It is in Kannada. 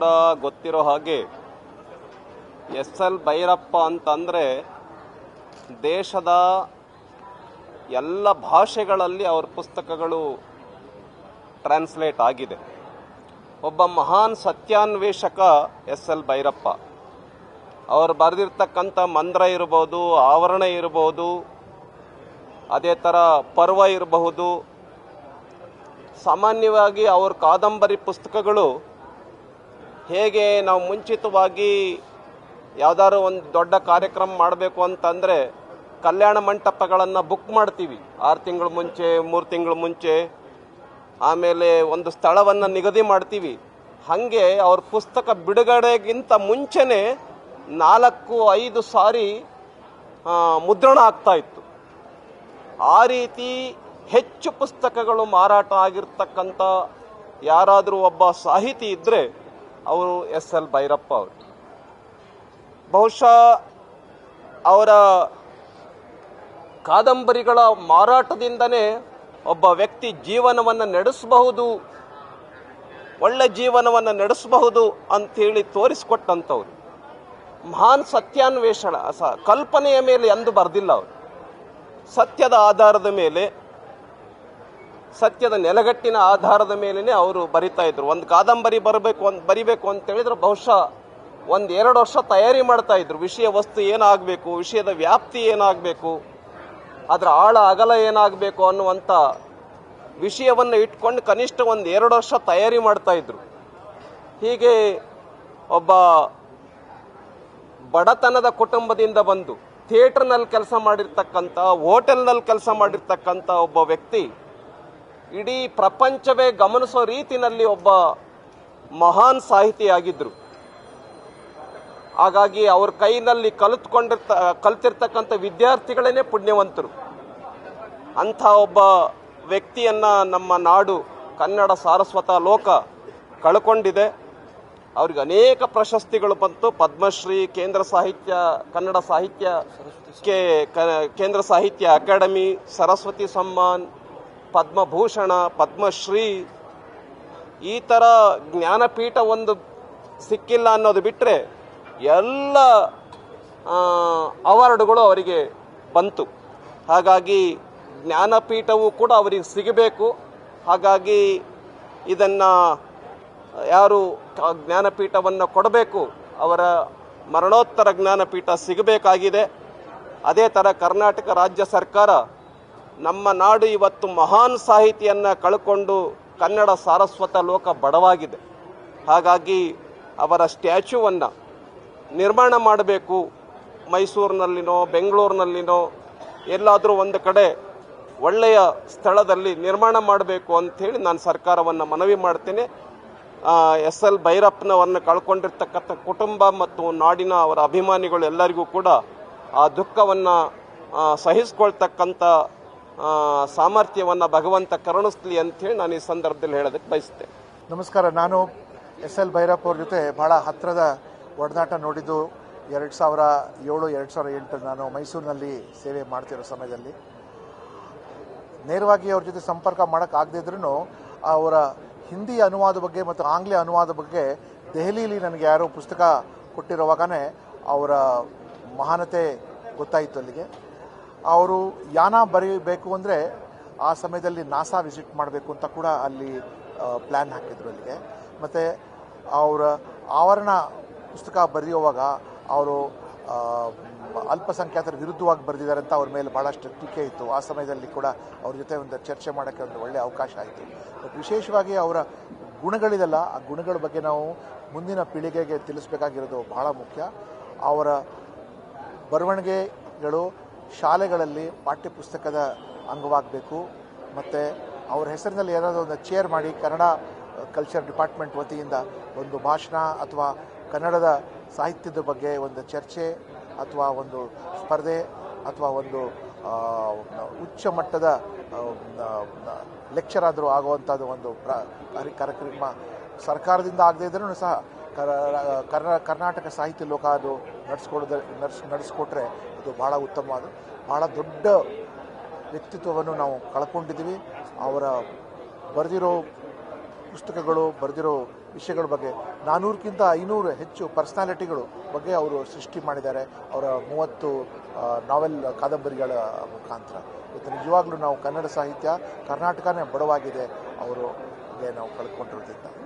ಕೂಡ ಗೊತ್ತಿರೋ ಹಾಗೆ ಎಸ್ ಎಲ್ ಭೈರಪ್ಪ ಅಂತಂದರೆ ದೇಶದ ಎಲ್ಲ ಭಾಷೆಗಳಲ್ಲಿ ಅವ್ರ ಪುಸ್ತಕಗಳು ಟ್ರಾನ್ಸ್ಲೇಟ್ ಆಗಿದೆ. ಒಬ್ಬ ಮಹಾನ್ ಸತ್ಯಾನ್ವೇಷಕ ಎಸ್ ಎಲ್ ಭೈರಪ್ಪ. ಅವರು ಬರೆದಿರ್ತಕ್ಕಂಥ ಮಂದ್ರ ಇರ್ಬೋದು, ಆವರಣ ಇರ್ಬೋದು, ಅದೇ ಥರ ಪರ್ವ ಇರಬಹುದು. ಸಾಮಾನ್ಯವಾಗಿ ಅವ್ರ ಕಾದಂಬರಿ ಪುಸ್ತಕಗಳು ಹೇಗೆ ನಾವು ಮುಂಚಿತವಾಗಿ ಯಾವ್ದಾದ್ರು ಒಂದು ದೊಡ್ಡ ಕಾರ್ಯಕ್ರಮ ಮಾಡಬೇಕು ಅಂತಂದರೆ ಕಲ್ಯಾಣ ಮಂಟಪಗಳನ್ನು ಬುಕ್ ಮಾಡ್ತೀವಿ. ಆರು ತಿಂಗಳ ಮುಂಚೆ, ಮೂರು ತಿಂಗಳ ಮುಂಚೆ, ಆಮೇಲೆ ಒಂದು ಸ್ಥಳವನ್ನು ನಿಗದಿ ಮಾಡ್ತೀವಿ. ಹಾಗೆ ಅವ್ರ ಪುಸ್ತಕ ಬಿಡುಗಡೆಗಿಂತ ಮುಂಚೆನೇ ನಾಲ್ಕು, ಐದು ಸಾರಿ ಮುದ್ರಣ ಆಗ್ತಾ ಇತ್ತು. ಆ ರೀತಿ ಹೆಚ್ಚು ಪುಸ್ತಕಗಳು ಮಾರಾಟ ಆಗಿರ್ತಕ್ಕಂಥ ಯಾರಾದರೂ ಒಬ್ಬ ಸಾಹಿತಿ ಇದ್ದರೆ ಅವರು ಎಸ್ ಎಲ್ ಭೈರಪ್ಪ ಅವರು. ಬಹುಶಃ ಅವರ ಕಾದಂಬರಿಗಳ ಮಾರಾಟದಿಂದನೇ ಒಬ್ಬ ವ್ಯಕ್ತಿ ಜೀವನವನ್ನು ನಡೆಸಬಹುದು, ಒಳ್ಳೆ ಜೀವನವನ್ನು ನಡೆಸಬಹುದು ಅಂಥೇಳಿ ತೋರಿಸಿಕೊಟ್ಟಂಥವ್ರು. ಮಹಾನ್ ಸತ್ಯಾನ್ವೇಷಣ, ಸ, ಕಲ್ಪನೆಯ ಮೇಲೆ ಎಂದು ಬರೆದಿಲ್ಲ ಅವರು. ಸತ್ಯದ ಆಧಾರದ ಮೇಲೆ ಸತ್ಯದ ನೆಲಗಟ್ಟಿನ ಆಧಾರದ ಮೇಲೇ ಅವರು ಬರಿತಾ ಇದ್ರು. ಒಂದು ಕಾದಂಬರಿ ಬರಬೇಕು ಅಂತ, ಬರಿಬೇಕು ಅಂತ ಹೇಳಿದ್ರೆ ಬಹುಶಃ ಒಂದು ಎರಡು ವರ್ಷ ತಯಾರಿ ಮಾಡ್ತಾ ಇದ್ರು. ವಿಷಯ ವಸ್ತು ಏನಾಗಬೇಕು, ವಿಷಯದ ವ್ಯಾಪ್ತಿ ಏನಾಗಬೇಕು, ಅದರ ಆಳ ಅಗಲ ಏನಾಗಬೇಕು ಅನ್ನುವಂಥ ವಿಷಯವನ್ನು ಇಟ್ಕೊಂಡು ಕನಿಷ್ಠ ಒಂದು ಎರಡು ವರ್ಷ ತಯಾರಿ ಮಾಡ್ತಾ ಇದ್ರು. ಹೀಗೆ ಒಬ್ಬ ಬಡತನದ ಕುಟುಂಬದಿಂದ ಬಂದು ಥಿಯೇಟ್ರ್ನಲ್ಲಿ ಕೆಲಸ ಮಾಡಿರ್ತಕ್ಕಂಥ, ಹೋಟೆಲ್ನಲ್ಲಿ ಕೆಲಸ ಮಾಡಿರ್ತಕ್ಕಂಥ ಒಬ್ಬ ವ್ಯಕ್ತಿ ಇಡೀ ಪ್ರಪಂಚವೇ ಗಮನಿಸೋ ರೀತಿನಲ್ಲಿ ಒಬ್ಬ ಮಹಾನ್ ಸಾಹಿತಿಯಾಗಿದ್ದರು ಹಾಗಾಗಿ ಅವ್ರ ಕೈನಲ್ಲಿ ಕಲಿತ್ಕೊಂಡಿರ್ತ, ಕಲ್ತಿರ್ತಕ್ಕಂಥ ವಿದ್ಯಾರ್ಥಿಗಳೇ ಪುಣ್ಯವಂತರು. ಅಂಥ ಒಬ್ಬ ವ್ಯಕ್ತಿಯನ್ನ ನಮ್ಮ ನಾಡು ಕನ್ನಡ ಸಾರಸ್ವತ ಲೋಕ ಕಳ್ಕೊಂಡಿದೆ. ಅವ್ರಿಗೆ ಅನೇಕ ಪ್ರಶಸ್ತಿಗಳು ಬಂತು. ಪದ್ಮಶ್ರೀ ಕೇಂದ್ರ ಸಾಹಿತ್ಯ, ಕನ್ನಡ ಸಾಹಿತ್ಯ ಕೇಂದ್ರ ಸಾಹಿತ್ಯ ಅಕಾಡೆಮಿ, ಸರಸ್ವತಿ ಸಮ್ಮಾನ್ ಪದ್ಮಭೂಷಣ, ಪದ್ಮಶ್ರೀ, ಈ ಥರ ಜ್ಞಾನಪೀಠ ಒಂದು ಸಿಕ್ಕಿಲ್ಲ ಅನ್ನೋದು ಬಿಟ್ಟರೆ ಎಲ್ಲ ಅವಾರ್ಡ್ಗಳು ಅವರಿಗೆ ಬಂತು. ಹಾಗಾಗಿ ಜ್ಞಾನಪೀಠವೂ ಕೂಡ ಅವರಿಗೆ ಸಿಗಬೇಕು. ಹಾಗಾಗಿ ಇದನ್ನು ಯಾರು ಜ್ಞಾನಪೀಠವನ್ನು ಕೊಡಬೇಕು, ಅವರ ಮರಣೋತ್ತರ ಜ್ಞಾನಪೀಠ ಸಿಗಬೇಕಾಗಿದೆ. ಅದೇ ಥರ ಕರ್ನಾಟಕ ರಾಜ್ಯ ಸರ್ಕಾರ ನಮ್ಮ ನಾಡು ಇವತ್ತು ಮಹಾನ್ ಸಾಹಿತಿಯನ್ನು ಕಳ್ಕೊಂಡು ಕನ್ನಡ ಸಾರಸ್ವತ ಲೋಕ ಬಡವಾಗಿದೆ. ಹಾಗಾಗಿ ಅವರ ಸ್ಟ್ಯಾಚ್ಯೂವನ್ನು ನಿರ್ಮಾಣ ಮಾಡಬೇಕು. ಮೈಸೂರಿನಲ್ಲಿನೋ, ಬೆಂಗಳೂರಿನಲ್ಲಿನೋ, ಎಲ್ಲಾದರೂ ಒಂದು ಕಡೆ ಒಳ್ಳೆಯ ಸ್ಥಳದಲ್ಲಿ ನಿರ್ಮಾಣ ಮಾಡಬೇಕು ಅಂಥೇಳಿ ನಾನು ಸರ್ಕಾರವನ್ನು ಮನವಿ ಮಾಡ್ತೇನೆ. ಎಸ್ ಎಲ್ ಭೈರಪ್ಪನವರನ್ನು ಕಳ್ಕೊಂಡಿರ್ತಕ್ಕಂಥ ಕುಟುಂಬ ಮತ್ತು ನಾಡಿನ ಅವರ ಅಭಿಮಾನಿಗಳು ಎಲ್ಲರಿಗೂ ಕೂಡ ಆ ದುಃಖವನ್ನು ಸಹಿಸ್ಕೊಳ್ತಕ್ಕಂಥ ಸಾಮರ್ಥ್ಯವನ್ನು ಭಗವಂತ ಕರುಣಿಸ್ಲಿ ಅಂಥೇಳಿ ನಾನು ಈ ಸಂದರ್ಭದಲ್ಲಿ ಹೇಳೋದಕ್ಕೆ ಬಯಸ್ತೇನೆ. ನಮಸ್ಕಾರ, ನಾನು ಎಸ್ ಎಲ್ ಭೈರಪ್ಪ ಅವ್ರ ಜೊತೆ ಭಾಳ ಹತ್ತಿರದ ಒಡನಾಟ ನೋಡಿದ್ದು ಎರಡು ಸಾವಿರ ಏಳು, ಎರಡು ಸಾವಿರ ಎಂಟು ನಾನು ಮೈಸೂರಿನಲ್ಲಿ ಸೇವೆ ಮಾಡ್ತಿರೋ ಸಮಯದಲ್ಲಿ. ನೇರವಾಗಿ ಅವ್ರ ಜೊತೆ ಸಂಪರ್ಕ ಮಾಡೋಕ್ಕಾಗದೇ ಇದ್ರೂ ಅವರ ಹಿಂದಿ ಅನುವಾದ ಬಗ್ಗೆ ಮತ್ತು ಆಂಗ್ಲ ಅನುವಾದ ಬಗ್ಗೆ ದೆಹಲಿಯಲ್ಲಿ ನನಗೆ ಯಾರೋ ಪುಸ್ತಕ ಕೊಟ್ಟಿರುವಾಗನೇ ಅವರ ಮಹಾನತೆ ಗೊತ್ತಾಯಿತು ಅಲ್ಲಿಗೆ. ಅವರು ಯಾನ ಬರೀಬೇಕು ಅಂದರೆ ಆ ಸಮಯದಲ್ಲಿ ನಾಸಾ ವಿಸಿಟ್ ಮಾಡಬೇಕು ಅಂತ ಕೂಡ ಅಲ್ಲಿ ಪ್ಲ್ಯಾನ್ ಹಾಕಿದ್ರು ಅಲ್ಲಿಗೆ. ಮತ್ತು ಅವರ ಆವರಣ ಪುಸ್ತಕ ಬರೆಯುವಾಗ ಅವರು ಅಲ್ಪಸಂಖ್ಯಾತರ ವಿರುದ್ಧವಾಗಿ ಬರೆದಿದ್ದಾರೆ ಅಂತ ಅವ್ರ ಮೇಲೆ ಭಾಳಷ್ಟು ಟೀಕೆ ಇತ್ತು. ಆ ಸಮಯದಲ್ಲಿ ಕೂಡ ಅವ್ರ ಜೊತೆ ಒಂದು ಚರ್ಚೆ ಮಾಡೋಕ್ಕೆ ಒಂದು ಒಳ್ಳೆಯ ಅವಕಾಶ ಆಯಿತು. ಬಟ್ ವಿಶೇಷವಾಗಿ ಅವರ ಗುಣಗಳಿದೆಲ್ಲ, ಆ ಗುಣಗಳ ಬಗ್ಗೆ ನಾವು ಮುಂದಿನ ಪೀಳಿಗೆಗೆ ತಿಳಿಸ್ಬೇಕಾಗಿರೋದು ಬಹಳ ಮುಖ್ಯ. ಅವರ ಬರವಣಿಗೆಗಳು ಶಾಲೆಗಳಲ್ಲಿ ಪಾಠ್ಯಪುಸ್ತಕದ ಅಂಗವಾಗಬೇಕು. ಮತ್ತು ಅವ್ರ ಹೆಸರಿನಲ್ಲಿ ಏನಾದರೂ ಒಂದು ಚೇರ್ ಮಾಡಿ ಕನ್ನಡ ಕಲ್ಚರ್ ಡಿಪಾರ್ಟ್ಮೆಂಟ್ ವತಿಯಿಂದ ಒಂದು ಭಾಷಣ ಅಥವಾ ಕನ್ನಡದ ಸಾಹಿತ್ಯದ ಬಗ್ಗೆ ಒಂದು ಚರ್ಚೆ ಅಥವಾ ಒಂದು ಸ್ಪರ್ಧೆ ಅಥವಾ ಒಂದು ಉಚ್ಚ ಮಟ್ಟದ ಲೆಕ್ಚರ್ ಆದರೂ ಆಗುವಂಥದ್ದು ಒಂದು ಪ್ರ ಕಾರ್ಯಕ್ರಮ ಸರ್ಕಾರದಿಂದ ಆಗದೇ ಇದ್ರೂ ಸಹ ಕರ್ನಾ- ಕರ್ನಾಟಕ ಸಾಹಿತ್ಯ ಲೋಕ ಅದು ನಡೆಸ್ಕೊಡೋದ ನಡೆಸ್, ನಡೆಸ್ಕೊಟ್ರೆ ಅದು ಭಾಳ ಅದು ಭಾಳ ದೊಡ್ಡ ವ್ಯಕ್ತಿತ್ವವನ್ನು ನಾವು ಕಳ್ಕೊಂಡಿದ್ದೀವಿ. ಅವರ ಬರೆದಿರೋ ಪುಸ್ತಕಗಳು, ಬರೆದಿರೋ ವಿಷಯಗಳ ಬಗ್ಗೆ ನಾನ್ನೂರಕ್ಕಿಂತ ಐನೂರು ಹೆಚ್ಚು ಪರ್ಸ್ನಾಲಿಟಿಗಳು ಬಗ್ಗೆ ಅವರು ಸೃಷ್ಟಿ ಮಾಡಿದ್ದಾರೆ. ಅವರ ಮೂವತ್ತು ನಾವೆಲ್ ಕಾದಂಬರಿಗಳ ಮುಖಾಂತರ. ಇವತ್ತು ನಿಜವಾಗ್ಲೂ ನಾವು ಕನ್ನಡ ಸಾಹಿತ್ಯ ಕರ್ನಾಟಕನೇ ಬಡವಾಗಿದೆ. ಅವರು ನಾವು ಕಳ್ಕೊಂಡಿರೋದ್ರಿಂದ.